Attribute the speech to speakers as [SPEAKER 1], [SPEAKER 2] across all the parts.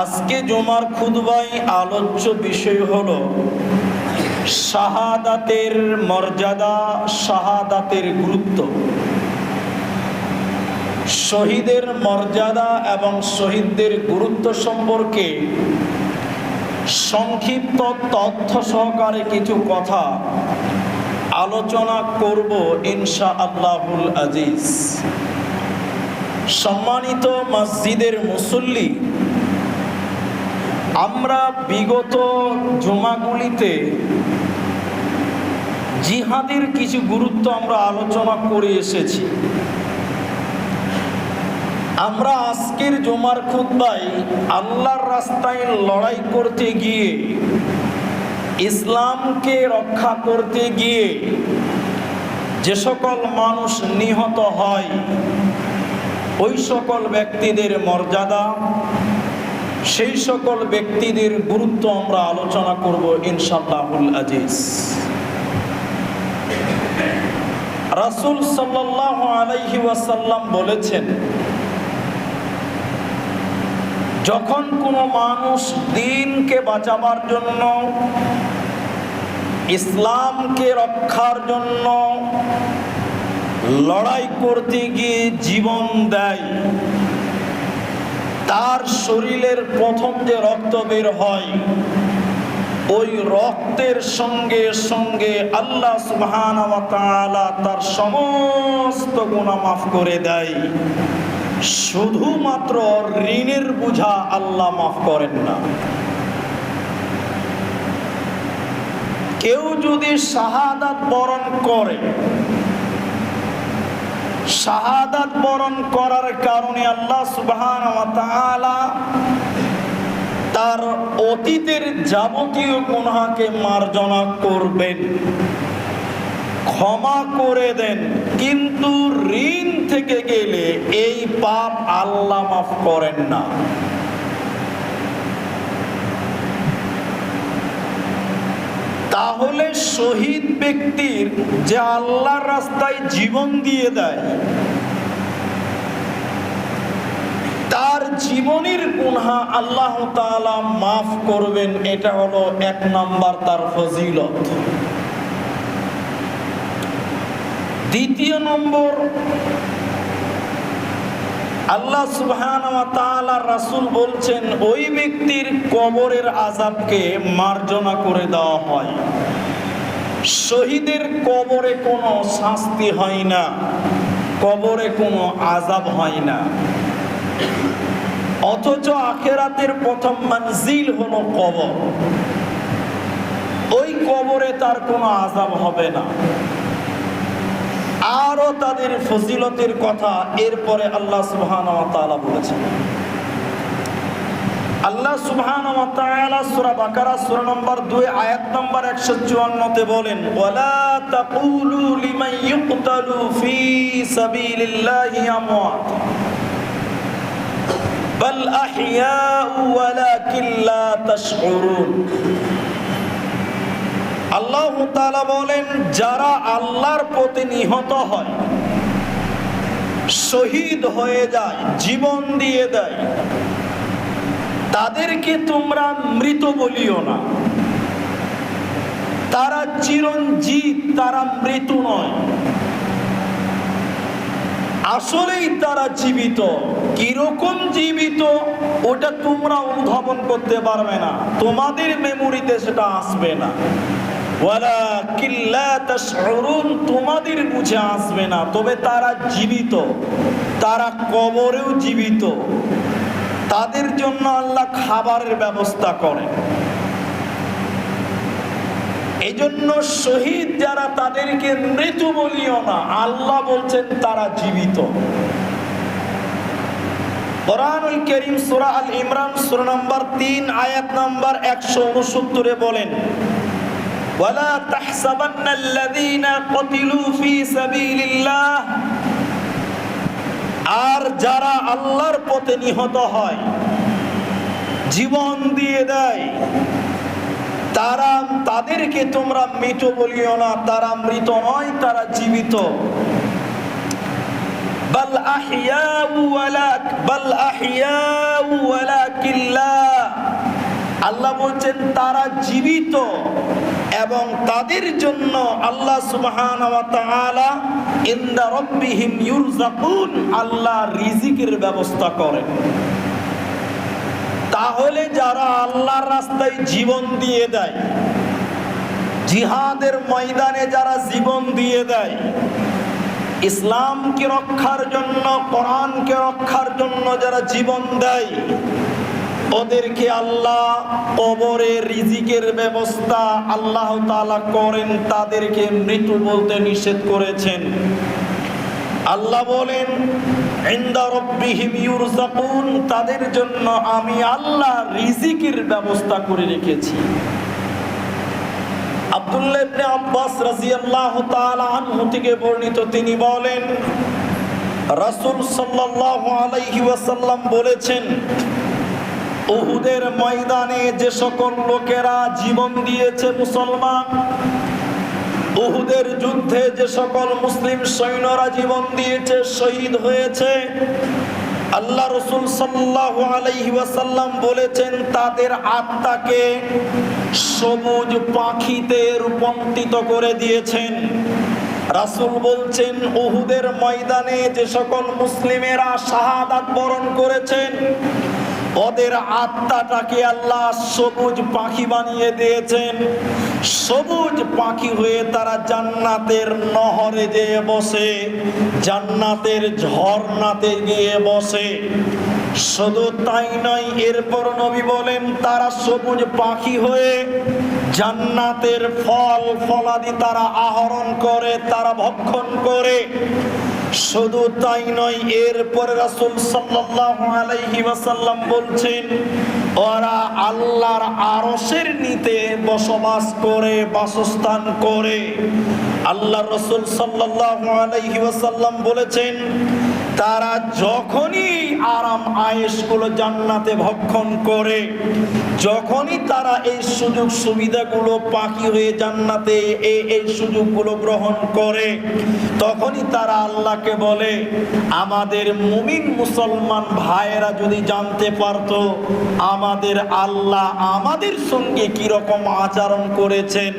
[SPEAKER 1] আজকে জমার খুদবাই আলোচ্য বিষয় হলো শাহাদাতের মর্যাদা, শাহাদাতের গুরুত্ব। শহীদের মর্যাদা এবং শহীদদের গুরুত্ব সম্পর্কে সংক্ষিপ্ত তথ্য সহকারে কিছু কথা আলোচনা করব ইনশা আল্লাহুল আজিজ। সম্মানিত মসজিদের মুসল্লি আমরা বিগত জমাগুলিতে জিহাদের কিছু গুরুত্ব আমরা আলোচনা করে এসেছি। আমরা আজকের জমার খুদ্ায় আল্লাহর রাস্তায় লড়াই করতে গিয়ে, ইসলামকে রক্ষা করতে গিয়ে যে সকল মানুষ নিহত হয়, ওই সকল ব্যক্তিদের মর্যাদা সেই সকল ব্যক্তিদের গুরুত্ব আমরা আলোচনা করব ইনশাল্লাহুল আজিজ। রাসুল সাল্লাহ আলাইহি ওয়াসাল্লাম বলেছেন, যখন কোনো মানুষ দিনকে বাঁচাবার জন্য, ইসলামকে রক্ষার জন্য লড়াই করতে গিয়ে জীবন দেয় তার শরীরের প্রথম যে রক্ত বের হয়, ওই রক্তের সঙ্গে সঙ্গে আল্লাহ সুবহান তার সমস্ত গুণা মাফ করে দেয়। শুধুমাত্র ঋণের বোঝা আল্লাহ মাফ করেন না। কেউ যদি শাহাদাত বরণ করে শাহাদাত বরণ করার কারণে আল্লাহ সুবহান তার অতীতের যাবতীয় গুনাকে মার্জনা করবেন, ক্ষমা করে দেন। কিন্তু ঋণ থেকে গেলে এই পাপ আল্লাহ মাফ করেন না। তাহলে শহীদ ব্যক্তির যে আল্লাহর রাস্তায় জীবন দিয়ে দেয়, তার জীবনের গুনহা আল্লাহ তাআলা মাফ করবেন, এটা হলো এক নাম্বার তার ফজিলত। দ্বিতীয় নম্বর আল্লাহ সুবহান রাসুল বলছেন, ওই ব্যক্তির কবরের আজাবকে মার্জনা করে দেওয়া হয়। শহীদের কবরে কোনো শাস্তি হয় না, কবরে কোনো আজাব হয় না। অথচ আখেরাতের প্রথম মঞ্জিল হলো কবর। ওই কবরে তার কোনো আজাব হবে না। আরও তাদের ফজিলতের কথা এরপরে আল্লাহ সুবহান বলেছেন। আল্লাহ সুবহান সূরা বাকারা, সূরা নম্বর 2 আয়াত নম্বর 154 তে বলেন, ওয়ালা তাকুলু লিমান ইউকতালু ফি সাবিলিল্লাহি আমওয়াত। বাল আহইয়াউ ওয়ালাকিন লা তাশউরুন আল্লাহ বলেন, যারা আল্লাহর প্রতি নিহত হয়, শহীদ হয়ে যায়, জীবন দিয়ে দেয়, তাদেরকে তোমরা মৃত বলিও না। তারা চিরঞ্জীব, তারা মৃত নয়। আসলেই তারা জীবিত। কীরকম জীবিত, ওটা তোমরা অনুধাবন করতে পারবে না। তোমাদের মেমোরিতে সেটা আসবে না। তোমাদের বুঝে আসবে না, তবে তারা জীবিত, তারা কবরেও জীবিত। তাদের জন্য আল্লাহ খাবারের ব্যবস্থা করেন। এই জন্য শহীদ যারা তাদেরকে মৃত্যু বলিও না, আল্লাহ বলছেন তারা জীবিত। কোরআনুল করিম সূরা ইমরান, সূরা নাম্বার 3 আয়াত নাম্বার 169 এ বলেন ওয়ালা তাহসাবান্নাল্লাযীনা কুতিলু ফি সাবিলিল্লাহ। আর যারা আল্লাহর পথে নিহত হয়, জীবন দিয়ে দেয়, তারা তাদেরকে তোমরা মৃত বলিও না, তারা মৃত নয়, তারা জীবিত। বাল আহিয়া বল আহিয়া ওয়ালাকিন লা আল্লাহ বলছেন, তারা জীবিত। এবং তাদের জন্য আল্লাহ ইউরযাকুন, আল্লাহ রিজিকের ব্যবস্থা করেন। তাহলে যারা আল্লাহর রাস্তায় জীবন দিয়ে দেয়, জিহাদের ময়দানে যারা জীবন দিয়ে দেয়, ইসলামকে রক্ষার জন্য, কোরআনকে রক্ষার জন্য যারা জীবন দেয় ওদেরকে আল্লাহ কবরে রিজিকের ব্যবস্থা আল্লাহ তাআলা করেন, তাদেরকে মৃত্যু বলতে নিষেধ করেছেন। আল্লাহ বলেন তাদের জন্য আমি আল্লাহ রিজিকের ব্যবস্থা করে রেখেছি। আব্দুল্লাহ আব্বাস রাদিয়াল্লাহু তাআলা আনহু থেকে বর্ণিত তিনি বলেন, রাসূল সাল্লাল্লাহু আলাইহি ওয়াসাল্লাম বলেছেন উহুদের ময়দানে যে সকল লোকেরা জীবন দিয়েছে মুসলমান, উহুদের যুদ্ধে যে সকল মুসলিম সৈন্যরা জীবন দিয়েছে, শহীদ হয়েছে, আল্লাহ রসুল সাল্লাহ ওয়াসাল্লাম বলেছেন, তাদের আত্মাকে সবুজ পাখিতে রূপান্তরিত করে দিয়েছেন। রাসূল বলছেন, উহুদের ময়দানে যে সকল মুসলিমেরা শাহাদাত বরণ করেছেন ওদের আত্মাটাকে আল্লাহ সবুজ পাখি বানিয়ে দিয়েছেন। সবুজ পাখি হয়ে তারা জান্নাতের নহরে যেয়ে বসে, জান্নাতের ঝর্ণাতে গিয়ে বসে। শুধু তাই নয়, এরপর নবী বলেন, তারা সবুজ পাখি হয়ে জান্নাতের ফল ফলাদি তারা আহরণ করে, তারা ভক্ষণ করে। শুধু তাই নয়, এরপরে রাসুল আলাইহি ওয়াসাল্লাম বলছেন, ওরা আল্লাহর আরসের নিতে বসবাস করে, বাসস্থান করে। আল্লাহ রসুল সাল্লাহ আলাইহি ওয়াসাল্লাম বলেছেন তারা যখনই আরাম আয়েশগুলো জান্নাতে ভক্ষণ করে, যখনই তারা এই সুযোগ সুবিধাগুলো পাখি হয়ে জান্নাতে এই সুযোগগুলো গ্রহণ করে, তখনই তারা আল্লাহকে বলে, আমাদের মুমিন মুসলমান ভাইয়েরা যদি জানতে পারতো, আমাদের আল্লাহ আমাদের সঙ্গে কি রকম আচরণ করেছেন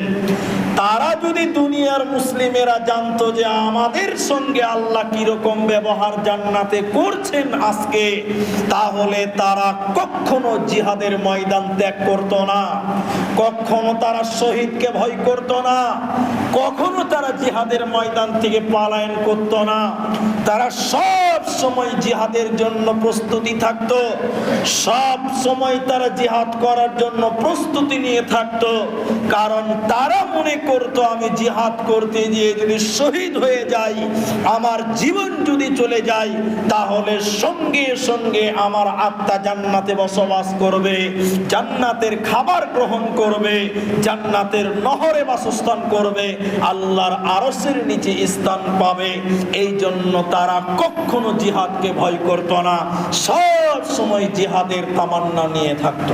[SPEAKER 1] তারা যদি দুনিয়ার মুসলিমেরা জানতো যে আমাদের সঙ্গে আল্লাহ কীরকম ব্যবহার জান্নাতে করছেন আজকে, তাহলে তারা কখনো জিহাদের ময়দান ত্যাগ করত না। কখনো তারা শহীদকে ভয় করত না। কখনো তারা জিহাদের ময়দান থেকে পালায়ন করত না। তারা সব সময় জিহাদের জন্য প্রস্তুতি থাকত, সব সময় তারা জিহাদ করার জন্য প্রস্তুতি নিয়ে থাকতো, কারণ তারা মনে করতো, আমি জিহাদ করতে গিয়ে যদি শহীদ হয়ে যাই, আমার জীবন যদি চলে যায়, তাহলে সঙ্গে সঙ্গে আমার আত্মা জান্নাতে বসবাস করবে, জান্নাতের খাবার গ্রহণ করবে, জান্নাতের নহরে বাসস্থান করবে, আল্লাহর আরসের নিচে স্থান পাবে এই জন্য তারা কখনো জিহাদকে ভয় করত না। সব সময় জিহাদের তামান্না নিয়ে থাকত।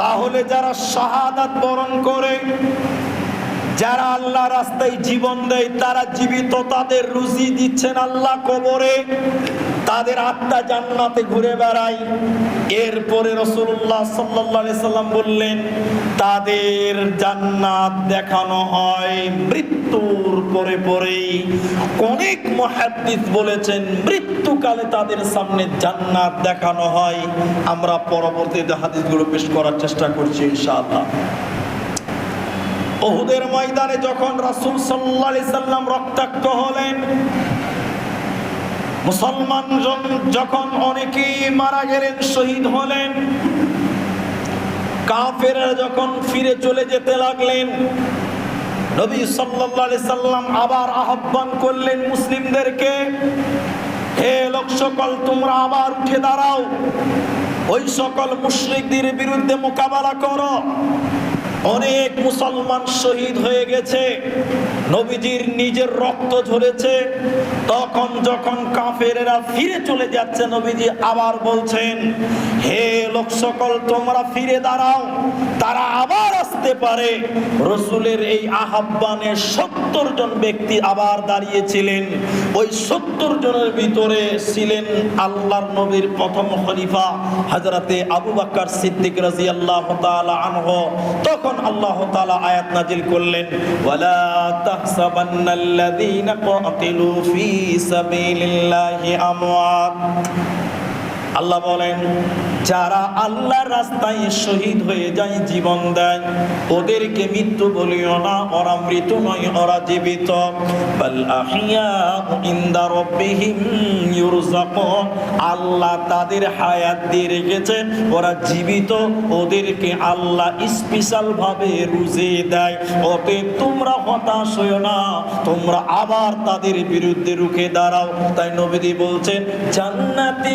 [SPEAKER 1] তাহলে যারা শাহাদাত বরণ করে, যারা আল্লাহ রাস্তায় জীবন দেয়, তারা জীবিত, তাদের রুজি দিচ্ছেন আল্লাহ কবরে। তাদের আত্মা জান্নাতে ঘুরে বেড়ায়। এরপরে রসুল্লাহ সাল্লাহ সাল্লাম বললেন, তাদের জান্নাত দেখানো হয় মৃত্যুর পরে পরেই। অনেক মহাদ্দিস বলেছেন, মৃত্যুকালে তাদের সামনে জান্নাত দেখানো হয়। আমরা পরবর্তীতে হাদিসগুলো পেশ করার চেষ্টা করছি ইনশাআল্লাহ। ওহুদের ময়দানে যখন রাসূল আলাইহি সাল্লাম রক্তাক্ত হলেন মুসলমান যখন অনেকেই মারা গেলেন, শহীদ হলেন, কাফেররা যখন ফিরে চলে যেতে লাগলেন, নবী আলাইহি সাল্লাম আবার আহ্বান করলেন মুসলিমদেরকে, হে লোক সকল, তোমরা আবার উঠে দাঁড়াও। ওই সকল মুশরিকদের বিরুদ্ধে মোকাবেলা করো। অনেক মুসলমান শহীদ হয়ে গেছে, নবীজির নিজের রক্ত ঝরেছে, তখন যখন কাফেরেরা ফিরে চলে যাচ্ছে, নবীজি আবার বলছেন, হে লোক সকল তোমরা ফিরে দাঁড়াও, তারা আবার আসতে পারে। রসুলের এই আহ্বানে সত্তর জন ব্যক্তি আবার দাঁড়িয়েছিলেন। ওই সত্তর জনের ভিতরে ছিলেন আল্লাহর নবীর প্রথম খলিফা হাজরাতে আবু বাক্কার সিদ্দিক রাজি আল্লাহ আনহ। তখন আল্লাহ তাআলা আয়াত নাজিল করলেন ওয়ালা তাহসাবান্নাল্লাযীনা কাতিলু ফি সাবিলিল্লাহি আমওয়াত। আল্লাহ বলেন, যারা আল্লাহর রাস্তায় শহীদ হয়ে যায়, জীবন দেয়, ওদেরকে মৃত্যু বলিও না, ওরা মৃত নয়, ওরা জীবিত। আল্লাহ তাদের হায়াত দিয়ে রেখেছে, ওরা জীবিত, ওদেরকে আল্লাহ স্পেশাল ভাবে রুজে দেয়। ওতে তোমরা হতাশ হইও না, তোমরা আবার তাদের বিরুদ্ধে রুখে দাঁড়াও। তাই নবীদি বলছেন, জান্নাতে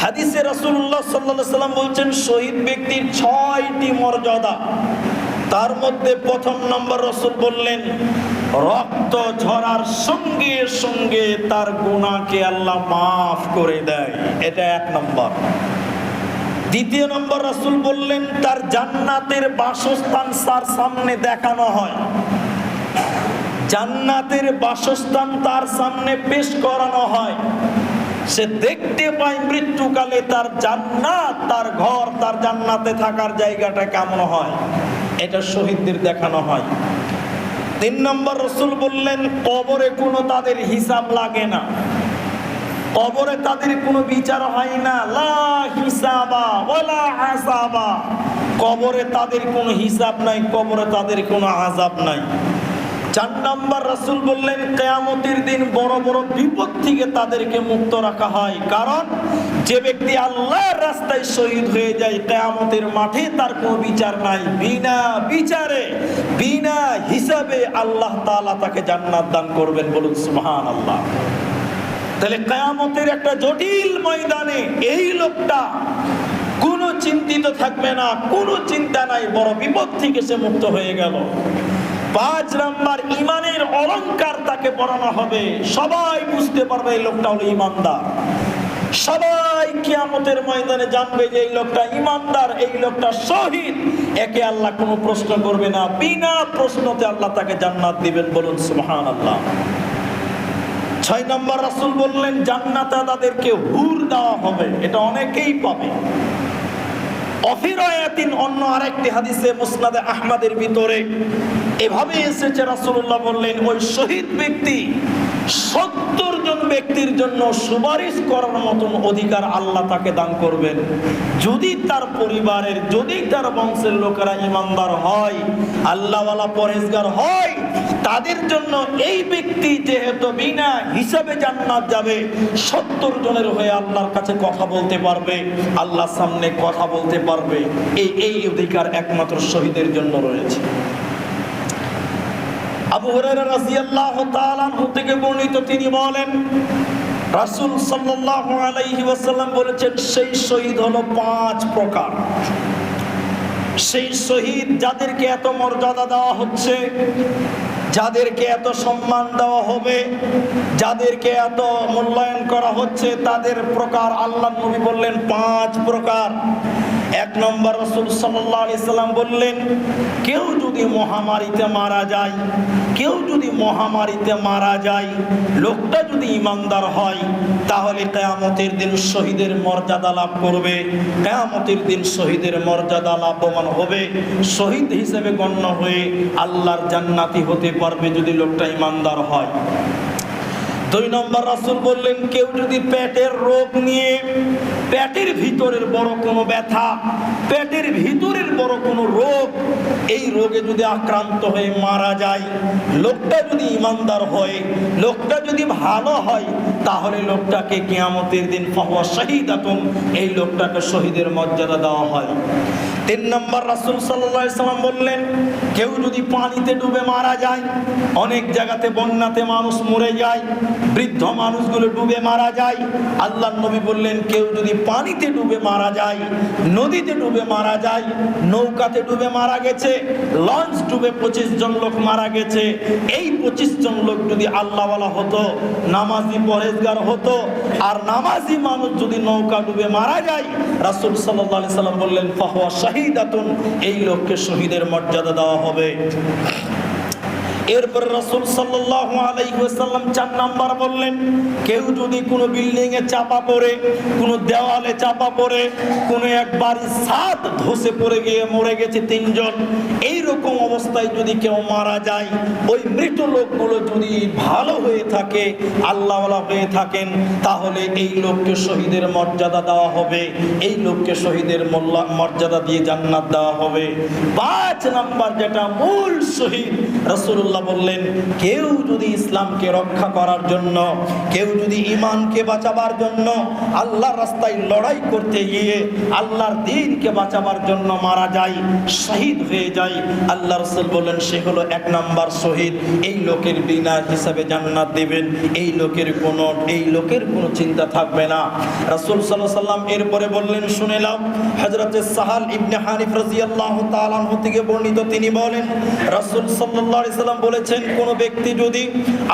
[SPEAKER 1] হাদিসে রাসূলুল্লাহ সাল্লাল্লাহু আলাইহি সাল্লাম বলছেন, শহীদ ব্যক্তির ছয়টি মর্যাদা। তার মধ্যে প্রথম নম্বর রসুল বললেন, রক্ত ঝরার সঙ্গে সঙ্গে তার গুণাকে আল্লাহ মাফ করে দেয়। এটা এক নম্বর। দ্বিতীয় নম্বর রসুল বললেন, তার জান্নাতের বাসস্থান তার সামনে দেখানো হয়। জান্নাতের বাসস্থান তার সামনে পেশ করানো হয়। সে দেখতে পায় মৃত্যুকালে তার জান্নাত, তার ঘর, তার জান্নাতে থাকার জায়গাটা কেমন হয়? এটা শহীদদের দেখানো হয়। তিন নম্বর রসুল বললেন, কবরে কোনো তাদের হিসাব লাগে না। কবরে তাদের কোনো বিচার হয় না। লা হিসাবা কবরে তাদের কোনো হিসাব নাই, কবরে তাদের কোনো আজাব নাই। চার নম্বর রাসূল বললেন, কেয়ামতের দিন বড় বড় বিপদ থেকে তাদেরকে মুক্ত রাখা হয়। কারণ যে ব্যক্তি আল্লাহর রাস্তায় শহীদ হয়ে যায়, কেয়ামতের মাঠে তার কোনো বিচার নাই। বিনা বিচারে, বিনা হিসাবে আল্লাহ তাআলা তাকে জান্নাত দান করবেন বলুন সুহান আল্লাহ তাহলে কেয়ামতের একটা জটিল ময়দানে এই লোকটা কোনো চিন্তিত থাকবে না, কোনো চিন্তা নাই, বড় বিপদ থেকে সে মুক্ত হয়ে গেল। পাঁচ নাম্বার, ইমানের অলংকার তাকে পড়ানো হবে। সবাই বুঝতে পারবে এই লোকটা হলো ইমানদার। সবাই কিয়ামতের ময়দানে জানবে যে এই লোকটা ইমানদার, এই লোকটা শহীদ। একে আল্লাহ কোনো প্রশ্ন করবে না। বিনা প্রশ্নতে আল্লাহ তাকে জান্নাত দিবেন বলুন সুবহানাল্লাহ। ছয় নম্বর রাসুল বললেন জান্নাতা তাদেরকে হুর দেওয়া হবে। এটা অনেকেই পাবে। অফিরায়াতিন অন্য আরেকটি হাদিসে মুসনাদে আহমদের ভিতরে এভাবে এসেছে রাসূলুল্লাহ বললেন, ওই শহীদ ব্যক্তি সত্তর জন ব্যক্তির জন্য সুপারিশ করার মতন অধিকার আল্লাহ তাকে দান করবেন। যদি তার পরিবারের, যদি তার বংশের লোকেরা ইমানদার হয়, আল্লাহওয়ালা পরেজগার হয় তাদের জন্য এই ব্যক্তি যেহেতু বিনা হিসাবে জান্নাত যাবে, সত্তর জনের হয়ে আল্লাহর কাছে কথা বলতে পারবে, আল্লাহর সামনে কথা বলতে পারবে, এই এই অধিকার একমাত্র শহীদের জন্য রয়েছে। আবু হুরায়রা রাদিয়াল্লাহু তাআলা থেকে বর্ণিত তিনি বলেন, রাসূল সাল্লাল্লাহু আলাইহি ওয়াসাল্লাম বলেছেন, সেই শহীদ হলো পাঁচ প্রকার। সেই শহীদ যাদেরকে এত মর্যাদা দেওয়া হচ্ছে যাদেরকে এত সম্মান দেওয়া হবে, যাদেরকে এত মূল্যায়ন করা হচ্ছে, তাদের প্রকার আল্লাহ নবী বললেন পাঁচ প্রকার। এক নম্বর রসুল সাল্লাম বললেন, কেউ যদি মহামারীতে মারা যায়, কেউ যদি মহামারীতে মারা যায়, লোকটা যদি ইমানদার হয়, তাহলে কেয়ামতের দিন শহীদের মর্যাদা লাভ করবে। কেয়ামতের দিন শহীদের মর্যাদা লাভবান হবে। শহীদ হিসেবে গণ্য হয়ে আল্লাহর জান্নাতি হতে পারবে যদি লোকটা ইমানদার হয়। দুই নম্বর রাসুল বললেন, কেউ যদি পেটের রোগ নিয়ে পেটের ভিতরের বড় কোনো ব্যথা, পেটের ভিতরের বড় কোনো রোগ, এই রোগে যদি আক্রান্ত হয়ে মারা যায়, লোকটা যদি ইমানদার হয়, লোকটা যদি ভালো হয়, তাহলে লোকটাকে কেয়ামতের দিন ফাহুয়া শাহিদাতুন, এই লোকটাকে শহীদের মর্যাদা দেওয়া হয়। তিন নম্বর রাসুল সাল্লাম বললেন, কেউ যদি পানিতে ডুবে মারা যায়, অনেক জায়গাতে বন্যাতে মানুষ মরে যায়, বৃদ্ধ মানুষগুলো ডুবে মারা যায় আল্লাহ নবী বললেন, কেউ যদি পানিতে ডুবে মারা যায়, নদীতে ডুবে মারা যায়, নৌকাতে ডুবে মারা গেছে, লঞ্চ ডুবে পঁচিশ জন লোক মারা গেছে, এই পঁচিশ জন লোক যদি আল্লাহওয়ালা হতো, নামাজি পরেজগার হতো, আর নামাজি মানুষ যদি নৌকা ডুবে মারা যায়, রাসুল সাল্লাহ সাল্লাম বললেন, ফাহুয়া শাহিদাতুন এই লোককে শহীদের মর্যাদা দেওয়া হবে। এরপর রসুল সাল্লাহ আলাইসাল্লাম চার নাম্বার বললেন, কেউ যদি কোনো বিল্ডিং এ চাপা পড়ে, কোনো দেওয়ালে চাপা পড়ে, কোনো এক বাড়ির ছাদ ধসে পড়ে গিয়ে মরে গেছে তিনজন এই রকম অবস্থায় যদি কেউ মারা যায়, ওই মৃত লোকগুলো যদি ভালো হয়ে থাকে, আল্লাহওয়ালা হয়ে থাকেন, তাহলে এই লোককে শহীদের মর্যাদা দেওয়া হবে, এই লোককে শহীদের মর্যাদা দিয়ে জান্নাত দেওয়া হবে। পাঁচ নাম্বার যেটা মূল শহীদ রসুল্লাহ বললেন, কেউ যদি ইসলামকে রক্ষা করার জন্য, কেউ যদি ইমানকে বাঁচাবার জন্য, আল্লাহর রাস্তায় লড়াই করতে গিয়ে আল্লাহর দিনকে বাঁচাবার জন্য মারা যায়, শহীদ হয়ে যায়, আল্লাহ রসুল বললেন, সে হলো এক নাম্বার শহীদ। এই লোকের বিনা হিসাবে জান্নাত দেবেন। এই লোকের কোনো, এই লোকের কোনো চিন্তা থাকবে না। রাসূল আলাইহি সাল্লাম এরপরে বললেন শুনেলাম হযরতে সাহাল ইবনে হানিফ রাদিয়াল্লাহু তাআলা থেকে বর্ণিত তিনি বলেন, রাসূল আলাইহি সাল্লাম বলেছেন, কোন ব্যক্তি যদি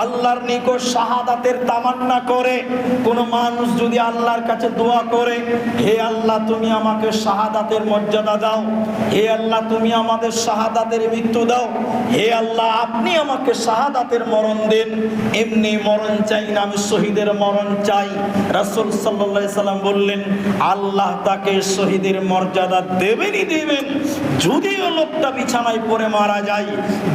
[SPEAKER 1] আল্লাহর নিকট শাহাদাতের তামান্না করে, কোন মানুষ যদি আল্লাহর কাছে দোয়া করে, হে আল্লাহ, তুমি আমাকে শাহাদাতের মর্যাদা দাও। হে আল্লাহ, তুমি আমাদের শাহাদাতের মৃত্যু দাও। হে আল্লাহ, আপনি আমাকে শাহাদাতের মরণ দেন। এমনি মরণ চাই না, আমি শহীদের মরণ চাই। রাসূল আলাইহি সাল্লাম বললেন, আল্লাহ তাকে শহীদের মর্যাদা দেবেনই দেবেন। যদিও লোকটা বিছানায় পড়ে মারা যায়,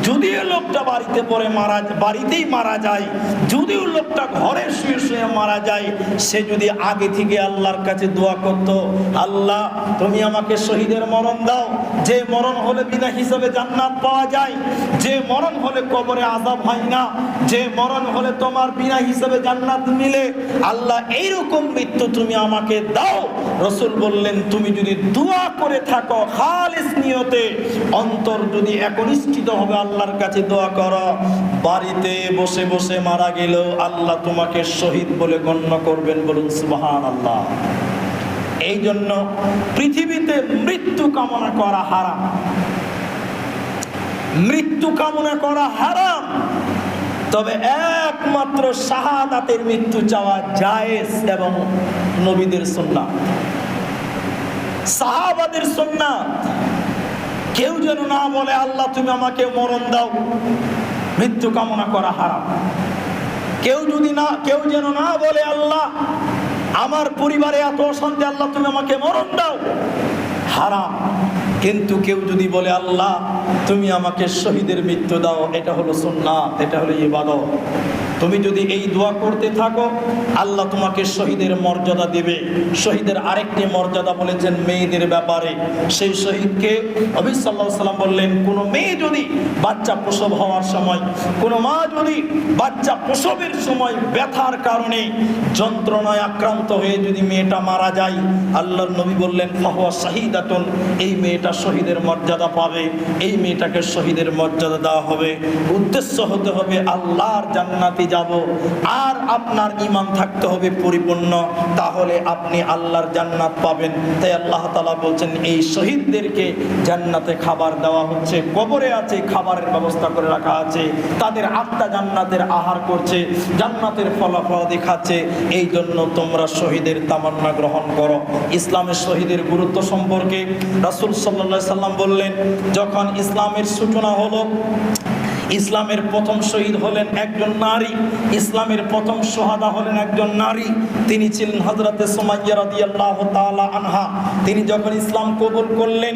[SPEAKER 1] যদিও লোকটা বাড়িতে পরে মারা বাড়িতেই মারা যায়। যদিও লোকটা ঘরে শুয়ে শুয়ে মারা যায়, সে যদি আগে থেকে আল্লাহর কাছে দোয়া করত, আল্লাহ, তুমি আমাকে শহীদের মরণ দাও। যে মরণ হলে বিনা হিসাবে জান্নাত পাওয়া যায়। যে মরণ হলে কবরে আজাব হয় না। যে মরণ হলে তোমার বিনা হিসাবে জান্নাত মিলে। আল্লাহ, এইরকম মৃত্যু তুমি আমাকে দাও। রসুল বললেন, তুমি যদি দোয়া করে থাকো খালিস নিয়তে, অন্তর যদি একনিষ্ঠিত হবে আল্লাহর কাছে দোয়া করো, বাড়িতে বসে বসে মারা গেল আল্লাহ তোমাকে শহীদ বলে গণ্য করবেন বলুন সুবহান আল্লাহ এই জন্য পৃথিবীতে মৃত্যু কামনা করা হারাম। মৃত্যু কামনা করা হারাম। তবে একমাত্র শাহাদাতের মৃত্যু চাওয়া জায়েজ এবং নবীদের সুন্নাত সাহাবাদের সুন্নাত কেউ যেন না বলে, আল্লাহ, তুমি আমাকে মরণ দাও। মৃত্যু কামনা করা হারাম। কেউ যদি না, কেউ যেন না বলে, আল্লাহ, আমার পরিবারে এত অশান্তি, আল্লাহ, তুমি আমাকে মরণ দাও। হারাম। কিন্তু কেউ যদি বলে, আল্লাহ, তুমি আমাকে শহীদের মৃত্যু দাও, এটা হলো সুন্নাত, এটা হলো ইবাদত। তুমি যদি এই দোয়া করতে থাকো, আল্লাহ তোমাকে শহীদের মর্যাদা দেবে। শহীদের আরেকটি মর্যাদা বলেছেন মেয়েদের ব্যাপারে। সেই শহীদকে নবী সাল্লাহ সাল্লাম বললেন, কোনো মেয়ে যদি বাচ্চা প্রসব হওয়ার সময়, কোনো মা যদি বাচ্চা প্রসবের সময় ব্যথার কারণে যন্ত্রণায় আক্রান্ত হয়ে যদি মেয়েটা মারা যায়, আল্লাহর নবী বললেন, ফাহুয়া শাহিদাতুন এই মেয়েটা শহীদের মর্যাদা পাবে। এই মেয়েটাকে শহীদের মর্যাদা দেওয়া হবে। উদ্দেশ্য হতে হবে আল্লাহর জান্নাতে যাব। আর আপনার ইমান থাকতে হবে পরিপূর্ণ, তাহলে আপনি আল্লাহর জান্নাত পাবেন। তাই আল্লাহ তাআলা বলছেন, এই শহীদদেরকে জান্নাতে খাবার দেওয়া হচ্ছে। কবরে আছে, খাবারের ব্যবস্থা করে রাখা আছে। তাদের আত্মা জান্নাতের আহার করছে, জান্নাতের ফলাফল দেখাচ্ছে। এই জন্য তোমরা শহীদের তামান্না গ্রহণ করো। ইসলামের শহীদের গুরুত্ব সম্পর্কে রাসূল আলাইহি সাল্লাম বললেন, যখন ইসলামের সূচনা হলো ইসলামের প্রথম শহীদ হলেন একজন নারী, ইসলামের প্রথম সোহাদা হলেন একজন নারী। তিনি ছিলেন হজরতে সোমাইয়া রাদিয়াল্লাহু তাআলা আনহা। তিনি যখন ইসলাম কবুল করলেন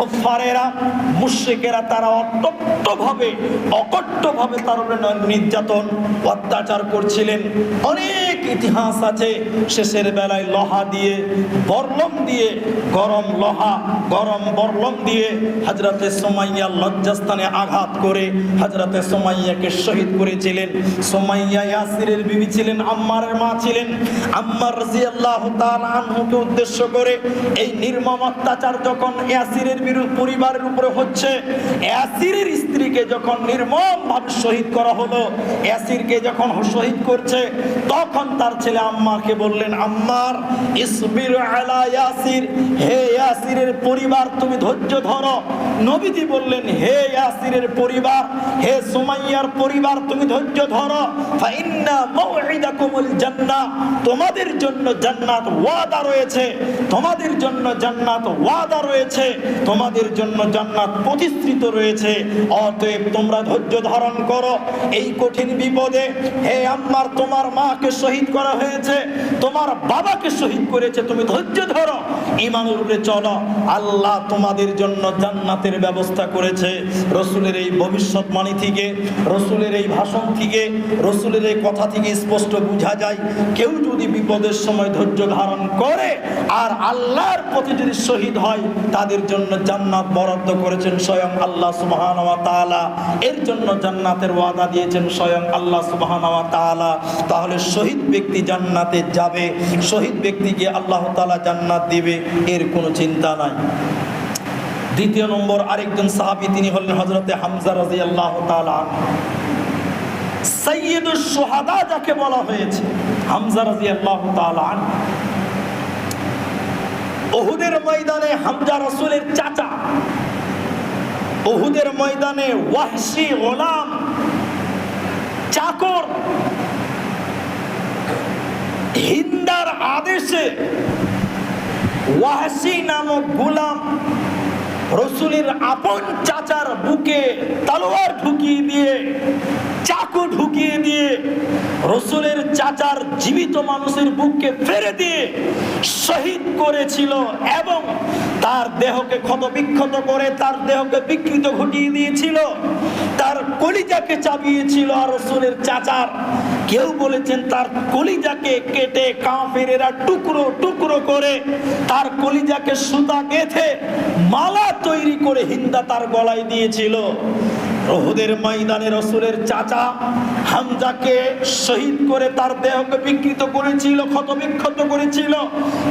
[SPEAKER 1] কফারেরা মুশরিকেরা তারা অট্টভাবে, অকট্টভাবে তার উপরে নির্যাতন, অত্যাচার করছিলেন। অনেক ইতিহাস আছে, শেষের বেলায় লোহা দিয়ে, বরলম দিয়ে, গরম লোহা, গরম বরলম দিয়ে হজরতে সোমাইয়া লজ্জাস্থানে আঘাত করে হজরতে সোমাইয়াকে শহীদ করেছিলেন। সোমাইয়া ইয়াসিরের বিবি ছিলেন, আম্মারের মা ছিলেন। আম্মার রাদিয়াল্লাহু তাআলা আনহুকে উদ্দেশ্য করে এই নির্মম অত্যাচার যখন ইয়াসিরের বিরুদ্ধে পরিবারের উপরে হচ্ছে, ইয়াসিরের স্ত্রীকে যখন নির্মম ভাবে শহীদ করা হলো ইয়াসিরকে যখন শহীদ করছে, তখন তার ছেলে আম্মাকে বললেন, আম্মার, ইসবির আলা ইয়াসির, হে ইয়াসিরের পরিবার, তুমি ধৈর্য ধরো। নবীজি বললেন, হে ইয়াসিরের পরিবার, হে সুমাইয়ার পরিবার, তুমি ধৈর্য ধরো। ফাইন্না মাউইদাকুমুল জান্নাহ তোমাদের জন্য জান্নাত ওয়াদা রয়েছে। তোমাদের জন্য জান্নাত ওয়াদা রয়েছে। তোমাদের জন্য জান্নাত প্রতিষ্ঠিত রয়েছে। অতএব তোমরা ধৈর্য ধারণ করো। এই কঠিন বিপদে হে আম্মার, তোমার মাকে শহীদ করা হয়েছে, তোমার বাবাকে শহীদ করেছে, তুমি ধৈর্য ধরো, ইমানের উপরে চলো। আল্লাহ তোমাদের জন্য জান্নাতের ব্যবস্থা করেছে। রসুলের এই ভবিষ্যৎবাণী থেকে, রসুলের এই ভাষণ থেকে, রসুলের এই কথা থেকে স্পষ্ট বোঝা যায়, কেউ যদি বিপদের সময় ধৈর্য ধারণ করে আর আল্লাহর প্রতি যদি শহীদ হয়, তাদের জন্য জান্নাত বরাদ্দ করেছেন স্বয়ং আল্লাহ সুবহান এর জন্য জান্নাতের ওয়াদা দিয়েছেন স্বয়ং আল্লাহ সুবহান ওয়া তাআলা। তাহলে শহীদ ব্যক্তি জান্নাতে যাবে, শহীদ ব্যক্তিকে আল্লাহ তাআলা জান্নাত দিবে, এর কোনো চিন্তা নাই। দ্বিতীয় নম্বর, আরেকজন সাহাবী তিনি হলেন হযরতে হামজা তাআলা আনহু। সৈয়দুল সোহাদা যাকে বলা হয়েছে, হামজা তাআলা আনহু। ওহুদের ময়দানে হামজা রাসূলের চাচা ওহুদের ময়দানে ওয়াহসি গোলাম চাকর। হিন্দার আদেশে ওয়াহসি নামক গোলাম রসুলের আপন চাচার বুকে তালোয়ার ঢুকিয়ে দিয়ে, চাকু ঢুকিয়ে দিয়ে, রসুলের চাচার জীবিত মানুষের বুককে ফেরে দিয়ে শহীদ করেছিল এবং তার দেহকে ক্ষত বিক্ষত করে তার দেহকে বিকৃত ঘটিয়ে দিয়েছিল। তার কলিজাকে চাবিয়েছিল রসুলের চাচার। কেউ বলেছেন তার কলিজাকে কেটে কাফেরেরা টুকরো টুকরো করে তার কলিজাকে সুতা গেথে মালা তৈরি করে হিন্দা তার গলায় দিয়েছিল। রহুদের ময়দানে রসুলের চাচা হামজাকে শহীদ করে তার দেহকে বিকৃত করেছিল ক্ষত বিক্ষত করেছিল,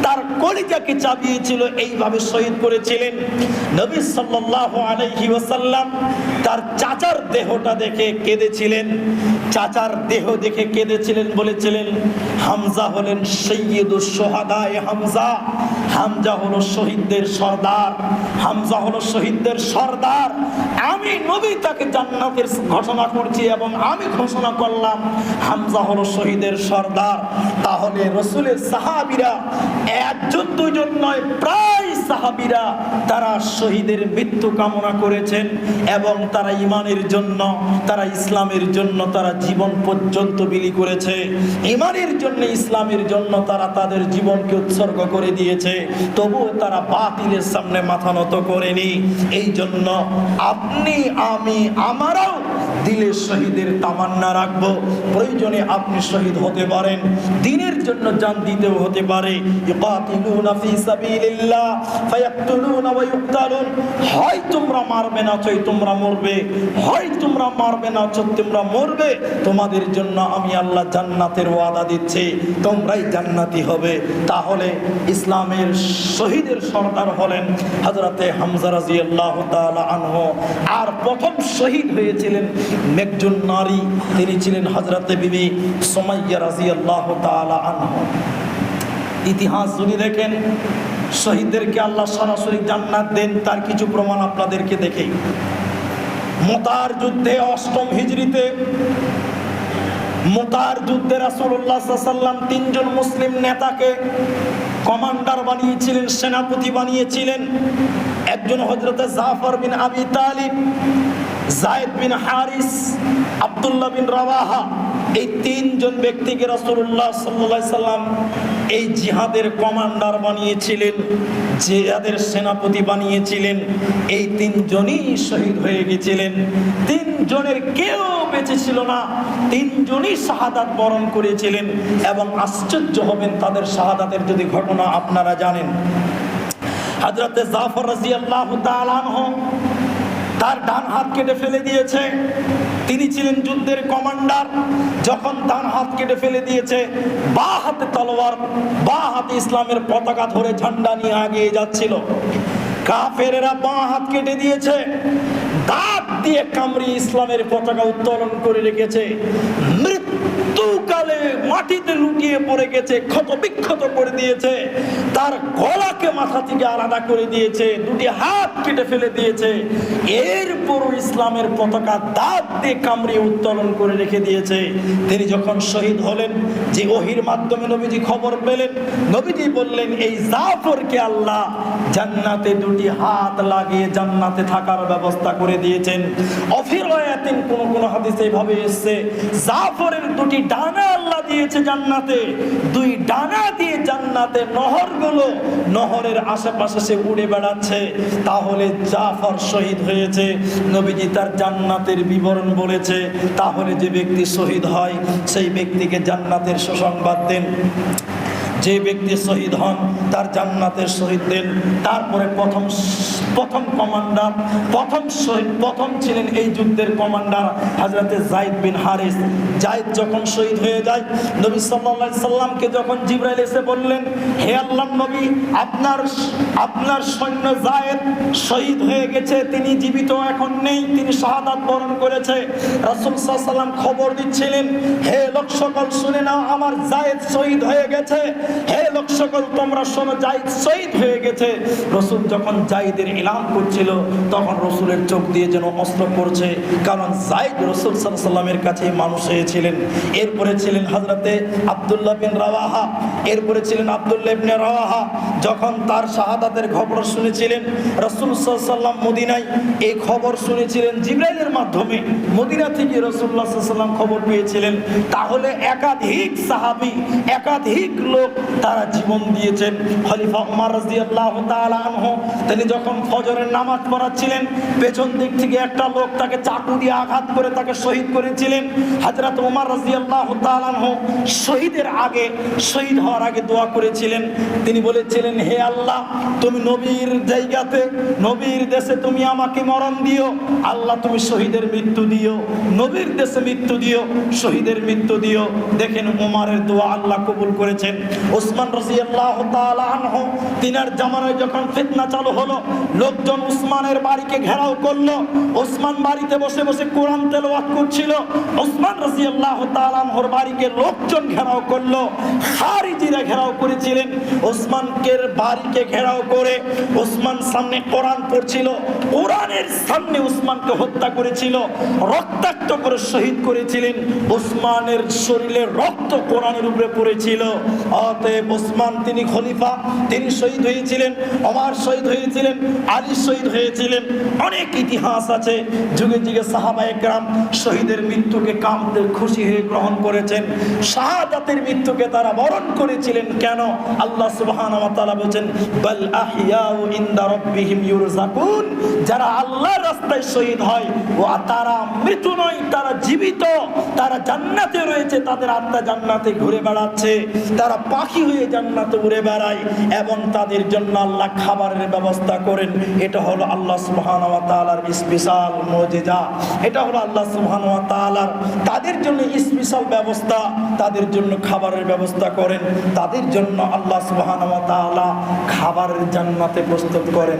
[SPEAKER 1] তার কলিজাকে চাবিয়েছিল, এইভাবে শহীদ করেছিলেন। নবী আলাইহি ওয়াসাল্লাম তার চাচার দেহটা দেখে কেঁদেছিলেন, চাচার দেহ দেখে কেঁদেছিলেন বলেছিলেন, হামজা হলেন সৈয়দুস সোহাদায় হামজা হামজা হলো শহীদদের সর্দার, হামজা হলো শহীদদের সর্দার। আমি নবী তাকে জান্নাতের ঘোষণা করছি এবং আমি ঘোষণা করলাম, হামজা হলো শহীদের সর্দার। তাহলে রসুলের সাহাবিরা একজন দুজন নয়, প্রায় সাহাবিরা তারা শহীদের মৃত্যু কামনা করেছেন এবং তারা ইমানের জন্য, তারা ইসলামের জন্য, তারা জীবন পর্যন্ত বিলি করেছে। ইমানের জন্য, ইসলামের জন্য তারা তাদের জীবনকে উৎসর্গ করে দিয়েছে। তবুও তারা বাতিলের সামনে মাথা নত করেনি। এই জন্য আপনি, আমি, আমারও দিলে শহীদের তামান্না রাখব। প্রয়োজনে আপনি শহীদ হতে পারেন। দিনের জন্য জান দিতেও হতে পারে। হয় তোমরা মারবে না, চাই তোমরা মরবে। হয় তোমরা মারবে না চাই তোমরা মরবে। তোমাদের জন্য আমি আল্লাহ জান্নাতের ওয়াদা দিচ্ছি। তোমরাই জান্নাতি হবে। তাহলে ইসলামের শহীদের সর্দার হলেন হযরতে হামজা রাদিয়াল্লাহু তাআলা আনহু। আর প্রথম শহীদ হয়েছিলেন একজন নারী। তিনি ছিলেন হযরতে বিবি সুমাইয়া রাদিয়াল্লাহু তাআলা আনহু। ইতিহাস যদি দেখেন, শহীদদেরকে আল্লাহ সরাসরি জান্নাত দেন, তার কিছু প্রমাণ আপনাদেরকে দেখেই। মোতার যুদ্ধে অষ্টম হিজড়িতে, মোতার যুদ্ধে রাসুল্লাহাল্লাম তিনজন মুসলিম নেতাকে কমান্ডার বানিয়েছিলেন, সেনাপতি বানিয়েছিলেন। একজন হজরতে জাফর বিন আবি তালিব, জায়দ বিন হারিস, আবদুল্লাহ বিন রাওয়াহা এই তিনজন ব্যক্তিকে সাল্লাল্লাহু সাল্লাম এই জিহাদের কমান্ডার বানিয়েছিলেন, জিহাদের সেনাপতি বানিয়েছিলেন, এই তিনজনই শহীদ হয়ে গেছিলেন। তিনজনের কেউ বেঁচে ছিল না, তিনজনই শাহাদাত বরণ করেছিলেন এবং আশ্চর্য হবেন তাদের শাহাদাতের যদি ঘটনা আপনারা জানেন। হাজরতে জাফর রাদিয়াল্লাহু তাআলা আনহু তার ডান হাত কেটে ফেলে দিয়েছে। তিনি ছিলেন যুদ্ধের কমান্ডার। যখন ডান হাত কেটে ফেলে দিয়েছে, বা হাতে তলোয়ার, বা হাতে ইসলামের পতাকা ধরে ঝান্ডা নিয়ে আগিয়ে যাচ্ছিল। কাফেরেরা বাঁ হাত কেটে দিয়েছে। দাঁত দিয়ে কামড়ি ইসলামের পতাকা উত্তোলন করে রেখেছে। মাটিতে লুকিয়ে পড়ে গেছে ক্ষত বিক্ষত করে দিয়েছে। তার গলাকে মাথা থেকে আলাদা করে দিয়েছে, দুটি হাত কেটে ফেলে দিয়েছে। এরপর ইসলামের পতাকা দাঁত দিয়ে কামড়িয়ে উত্তোলন করে রেখে দিয়েছে। তিনি যখন শহীদ হলেন, যে ওহির মাধ্যমে নবীজি খবর পেলেন, নবীজি বললেন, এই জাফরকে আল্লাহ জান্নাতে দুটি হাত লাগিয়ে জান্নাতে থাকার ব্যবস্থা করে দিয়েছেন। অফিরায়াতিন কোন কোন হাদিসে এইভাবে এসেছে, জাফরের দুটি ডানা আল্লাহ দিয়েছে জান্নাতে, দুই ডানা দিয়ে জান্নাতে নহরগুলো নহরের আশেপাশে সে উড়ে বেড়াচ্ছে। তাহলে জাফর শহীদ হয়েছে, নবীজি তার জান্নাতের বিবরণ বলেছে। তাহলে যে ব্যক্তি শহীদ হয়, সেই ব্যক্তিকে জান্নাতের সুসংবাদ দেন। যে ব্যক্তি শহীদ হন, তার জান্নাতের শহীদ দেন। তারপরে প্রথম প্রথম কমান্ডার, প্রথম শহীদ, প্রথম ছিলেন এই যুদ্ধের কমান্ডার হাজরাতে জাইদ বিন হারিস। জাইদ যখন শহীদ হয়ে যায়, নবী আলাইহি সাল্লামকে যখন জিব্রাইল এসে বললেন, হে আল্লাহর নবী, আপনার আপনার সৈন্য জায়েদ শহীদ হয়ে গেছে, তিনি জীবিত এখন নেই, তিনি শাহাদাত বরণ করেছে। রাসূল সাল্লাম খবর দিচ্ছিলেন, হে লোক, সকল শুনে নাও, আমার জায়েদ শহীদ হয়ে গেছে। হে লোক সকল তোমরা শোনো, জাইদ শহীদ হয়ে গেছে। রসুল যখন জাইদের ইলাম করছিল, তখন রসুলের চোখ দিয়ে যেন অস্ত্র পড়ছে, কারণ জাইদ রসুল সাল্লামের কাছে মানুষ হয়েছিলেন। এরপরে ছিলেন হজরতে আবদুল্লাহ বিন রাওয়াহা, এরপরে ছিলেন আবদুল্লাহ রাওয়াহা। যখন তার শাহাদাতের খবর শুনেছিলেন, রসুল সাল্লাম মদিনায়, এই খবর শুনেছিলেন জিব্রাইলের মাধ্যমে। মদিনা থেকে রসুল্লাহ সাল্লাম খবর পেয়েছিলেন। তাহলে একাধিক সাহাবি, একাধিক লোক তারা জীবন দিয়েছেন তিনি যখন ফজরের নামাজ পড়াচ্ছিলেন, পেছন দিক থেকে একটা লোক তাকে চাকু দিয়ে আঘাত করে তাকে শহীদ করেছিলেন। হযরত উমার তাআলা আনহু শহীদের আগে, শহীদ হওয়ার আগে দোয়া করেছিলেন। তিনি বলেছিলেন, হে আল্লাহ, তুমি নবীর জায়গাতে, নবীর দেশে তুমি আমাকে মরণ দিও। আল্লাহ, তুমি শহীদের মৃত্যু দিও। নবীর দেশে মৃত্যু দিও, শহীদের মৃত্যু দিও। দেখেন উমারের দোয়া আল্লাহ কবুল করেছেন। ওসমান রাদিয়াল্লাহু তাআলা আনহু, তিনার জামানায় যখন ফিতনা চালু হলো, লোকজন উসমানের বাড়িকে ঘেরাও করল। ওসমান বাড়িতে বসে বসে কোরআন তেলাওয়াত করছিল। ওসমান রাদিয়াল্লাহু তাআলা আনহুর বাড়িকে লোকজন ঘেরাও করল। খারিজিরা ঘেরাও করেছিলেন। ওসমানকে বাড়িকে ঘেরাও করে ওসমান সামনে কোরআন পড়ছিল। কোরআনের সামনে ওসমানকে হত্যা করেছিল। রক্তাক্ত করে শহীদ করেছিলেন। ওসমানের শরীরে রক্ত কোরআনের উপরে পড়েছিল। ওসমান তিনি খলিফা, তিনি শহীদ হয়েছিলেন অমার শহীদ হয়েছিলেন, আলী শহীদ হয়েছিলেন। অনেক ইতিহাস আছে, যুগে যুগে সাহাবা একরাম শহীদের মৃত্যুকে কামতে খুশি হয়ে গ্রহণ করেছেন। শাহাদাতের মৃত্যুকে তারা বরণ করেছিলেন কেন? আল্লাহ সুবহানাহু ওয়া তাআলা বলেন বাল আহইয়াউ ইনদা রাব্বিহিম ইউরজাকুন যারা আল্লাহর রাস্তায় শহীদ হয় ও তারা মৃত্যু নয়, তারা জীবিত, তারা জান্নাতে রয়েছে, তাদের আত্মা জান্নাতে ঘুরে বেড়াচ্ছে। তারা হয়ে জান্নাতে উড়ে বেড়ায় এবং তাদের জন্য আল্লাহ খাবারের ব্যবস্থা করেন। এটা হলো আল্লাহ সুবহানাহু ওয়া তাআলার স্পেশাল মুজিজা। এটা হলো আল্লাহ সুবহানাহু ওয়া তাআলার তাদের জন্য স্পেশাল ব্যবস্থা, তাদের জন্য খাবারের ব্যবস্থা করেন। তাদের জন্য আল্লাহ সুবহানাহু ওয়া তাআলা খাবারের জান্নাতে প্রস্তুত করেন।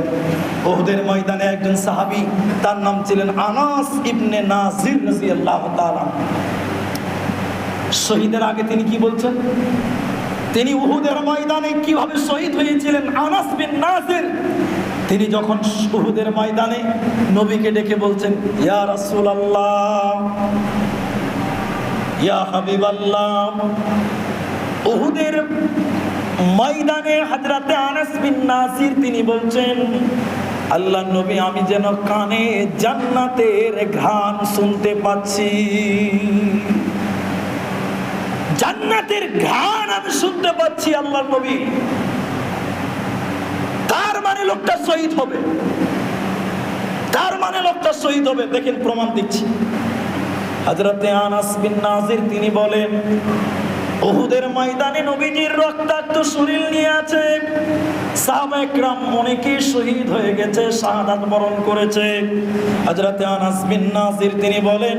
[SPEAKER 1] ওহুদের ময়দানে একজন সাহাবী, তার নাম ছিলেন আনাস ইবনে নাজির রাদিয়াল্লাহু তাআলা। শহীদের আগে তিনি কি বলছেন? তিনি উহুদের ময়দানে কীভাবে শহীদ হয়েছিলেন? আনাস বিন নাসির। তিনি যখন উহুদের ময়দানে নবীকে ডেকে বলছেন, ইয়া রাসূলুল্লাহ, ইয়া হাবিবাল্লাহ, উহুদের ময়দানে হযরতে আনাস বিন নাসির তিনি বলছেন, আল্লাহ নবী, আমি যেন কানে জান্নাতের ঘ্রাণ শুনতে পাচ্ছি। জান্নাতের ঘ্রাণ আমি শুনতে পাচ্ছি আল্লাহর নবী। তার মানে লোকটা শহীদ হবে। তার মানে লোকটা শহীদ হবে। দেখেন প্রমাণ দিচ্ছি। হাজরতে আনাস বিন নাজির, তিনি বলেন ওহুদের ময়দানে নবীজির রক্তাক্ত শরীর নিয়ে আছে। শহীদ হয়ে গেছে, শাহাদাত বরণ করেছে। নাজির তিনি বলেন,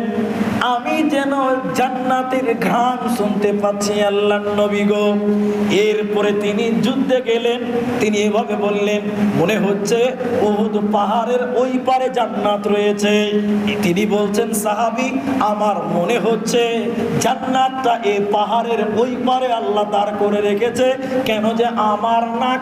[SPEAKER 1] আমি যেন জান্নাতের শুনতে পাচ্ছি এরপরে তিনি যুদ্ধে গেলেন, তিনি এভাবে বললেন, মনে হচ্ছে উহুদ পাহাড়ের ওই পারে জান্নাত রয়েছে। তিনি বলছেন, সাহাবী, আমার মনে হচ্ছে জান্নাতটা এই পাহাড়ের ওই পারে আল্লাহ দাঁড় করে রেখেছে। কেন যে আমার না